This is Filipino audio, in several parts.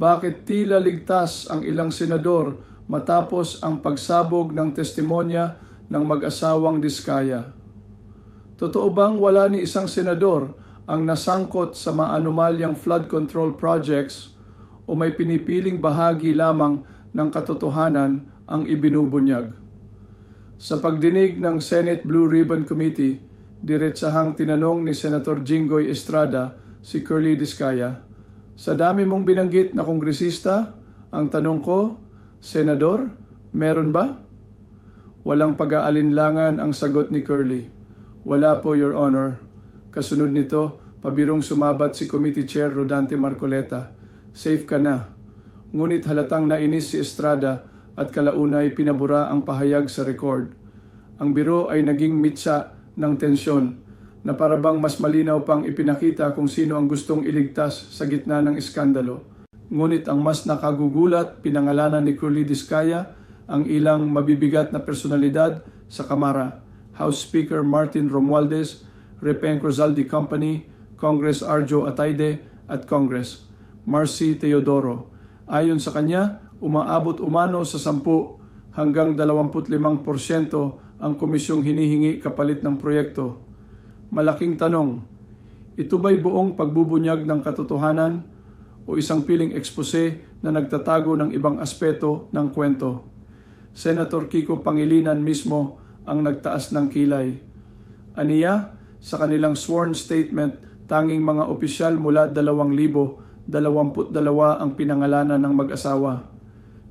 bakit tila ligtas ang ilang senador matapos ang pagsabog ng testimonya ng mag-asawang Diskaya? Totoo bang wala ni isang senador ang nasangkot sa maanumalyang flood control projects o may pinipiling bahagi lamang ng katotohanan ang ibinubunyag? Sa pagdinig ng Senate Blue Ribbon Committee, diretsahang tinanong ni Senator Jinggoy Estrada si Curly Diskaya, Sa dami mong binanggit na kongresista, ang tanong ko, Senador, meron ba? Walang pag-aalinlangan ang sagot ni Curly. Wala po, Your Honor. Kasunod nito, pabirong sumabat si Committee Chair Rodante Marcoleta. Safe ka na. Ngunit halatang nainis si Estrada at kalaunay pinabura ang pahayag sa record. Ang biro ay naging mitsa ng tensyon na parabang mas malinaw pang ipinakita kung sino ang gustong iligtas sa gitna ng iskandalo. Ngunit ang mas nakagugulat, pinangalanan ni Curly Discaya ang ilang mabibigat na personalidad sa Kamara. House Speaker Martin Romualdez, Repen Cruzaldi Company, Congress Arjo Ataide at Congress Marcy Teodoro. Ayon sa kanya, umaabot umano sa 10 hanggang 25% ang komisyong hinihingi kapalit ng proyekto. Malaking tanong, ito ba'y buong pagbubunyag ng katotohanan o isang piling ekspose na nagtatago ng ibang aspeto ng kwento? Senator Kiko Pangilinan mismo ang nagtaas ng kilay. Aniya, sa kanilang sworn statement, tanging mga opisyal mula 2,022 ang pinangalanan ng mag-asawa.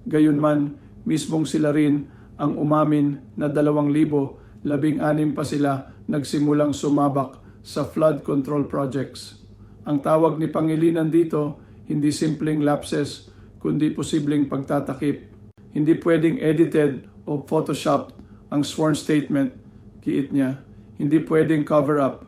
Gayunman, mismong sila rin ang umamin na 2,016 pa sila nagsimulang sumabak sa flood control projects. Ang tawag ni Pangilinan dito, hindi simpleng lapses, kundi posibleng pagtatakip. Hindi pwedeng edited o photoshopped ang sworn statement, kiit niya. Hindi pwedeng cover up.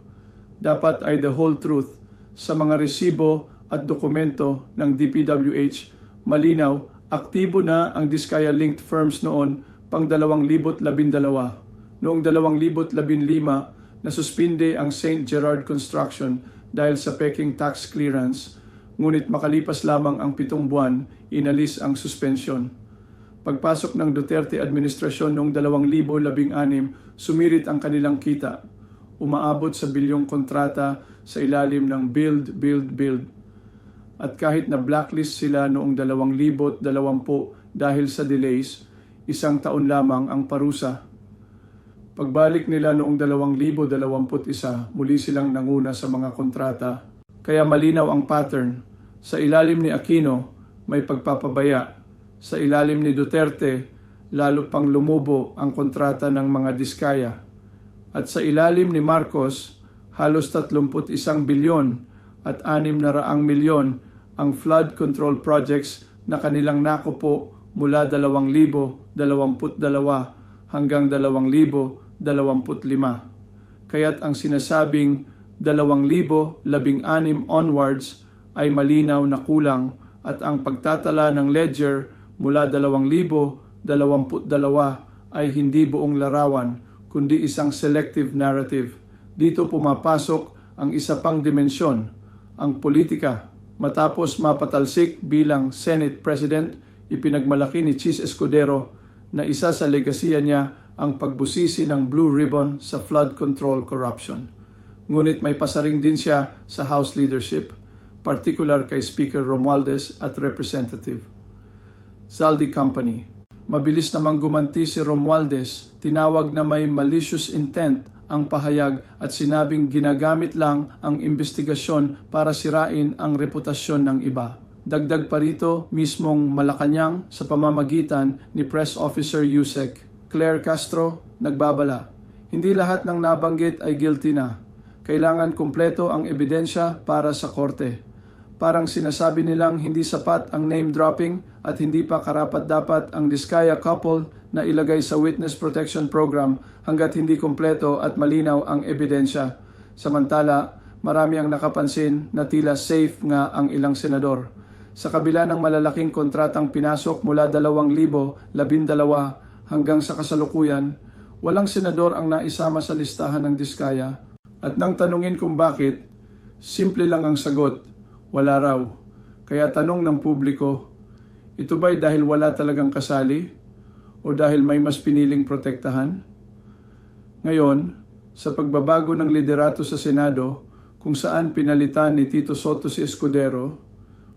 Dapat ay the whole truth sa mga resibo at dokumento ng DPWH. Malinaw, aktibo na ang Diskaya-linked firms noon pang 2012. Noong 2015, nasuspinde ang St. Gerard Construction dahil sa peking tax clearance, ngunit makalipas lamang ang pitong buwan, inalis ang suspension. Pagpasok ng Duterte administrasyon noong 2016, sumirit ang kanilang kita. Umaabot sa bilyong kontrata sa ilalim ng Build, Build, Build. At kahit na blacklist sila noong 2020 dahil sa delays, isang taon lamang ang parusa. Pagbalik nila noong 2021, muli silang nanguna sa mga kontrata. Kaya malinaw ang pattern. Sa ilalim ni Aquino, may pagpapabaya sa ilalim ni Duterte, lalo pang lumubo ang kontrata ng mga diskaya. At sa ilalim ni Marcos, halos 31 bilyon at 6 na raang milyon ang flood control projects na kanilang nakupo mula 2022 hanggang 2025. Kaya't ang sinasabing 2016 onwards ay malinaw na kulang at ang pagtatala ng ledger mula 2022 ay hindi buong larawan kundi isang selective narrative. Dito pumapasok ang isa pang dimensyon, ang politika. Matapos mapatalsik bilang Senate President, ipinagmalaki ni Chis Escudero na isa sa legasiya niya ang pagbusisi ng Blue Ribbon sa flood control corruption. Ngunit may pasaring din siya sa House leadership, particular kay Speaker Romualdez at Representative. Zaldi Company. Mabilis namang gumanti si Romualdez, tinawag na may malicious intent ang pahayag at sinabing ginagamit lang ang investigasyon para sirain ang reputasyon ng iba. Dagdag pa rito mismong Malacanang sa pamamagitan ni Press Officer Yusek. Claire Castro, nagbabala. Hindi lahat ng nabanggit ay guilty na. Kailangan kumpleto ang ebidensya para sa korte parang sinasabi nilang hindi sapat ang name dropping at hindi pa karapat-dapat ang Diskaya couple na ilagay sa Witness Protection Program hanggat hindi kompleto at malinaw ang ebidensya. Samantala, marami ang nakapansin na tila safe nga ang ilang senador. Sa kabila ng malalaking kontratang pinasok mula 2012 hanggang sa kasalukuyan, walang senador ang naisama sa listahan ng Diskaya. At nang tanungin kung bakit, simple lang ang sagot, wala raw. Kaya tanong ng publiko, ito ba'y dahil wala talagang kasali o dahil may mas piniling protektahan? Ngayon, sa pagbabago ng liderato sa Senado, kung saan pinalitan ni Tito Soto si Escudero,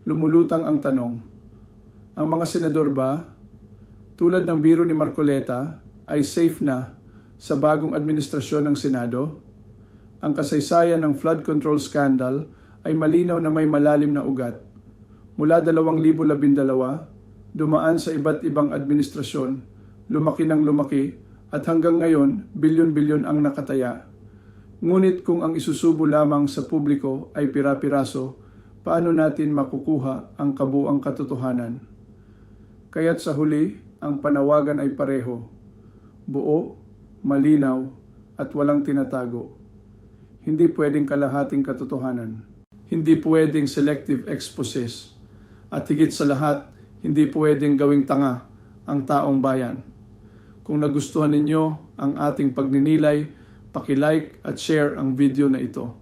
lumulutang ang tanong, ang mga senador ba, tulad ng biro ni Marcoleta, ay safe na sa bagong administrasyon ng Senado? Ang kasaysayan ng flood control scandal ay malinaw na may malalim na ugat. Mula 2012, dumaan sa iba't ibang administrasyon, lumaki ng lumaki, at hanggang ngayon, bilyon-bilyon ang nakataya. Ngunit kung ang isusubo lamang sa publiko ay pira-piraso, paano natin makukuha ang kabuang katotohanan? Kaya't sa huli, ang panawagan ay pareho. Buo, malinaw, at walang tinatago. Hindi pwedeng kalahating katotohanan. Hindi pwedeng selective exposes. At higit sa lahat, hindi pwedeng gawing tanga ang taong bayan. Kung nagustuhan ninyo ang ating pagninilay, paki-like at share ang video na ito.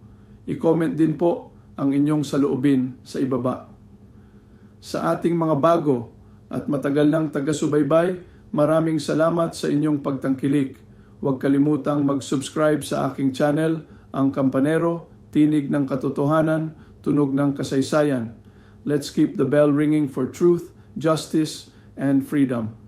I-comment din po ang inyong saloobin sa ibaba. Sa ating mga bago at matagal ng taga-subaybay, maraming salamat sa inyong pagtangkilik. Huwag kalimutang mag-subscribe sa aking channel, ang Kampanero, Tinig ng Katotohanan, Tunog ng Kasaysayan. Let's keep the bell ringing for truth, justice, and freedom.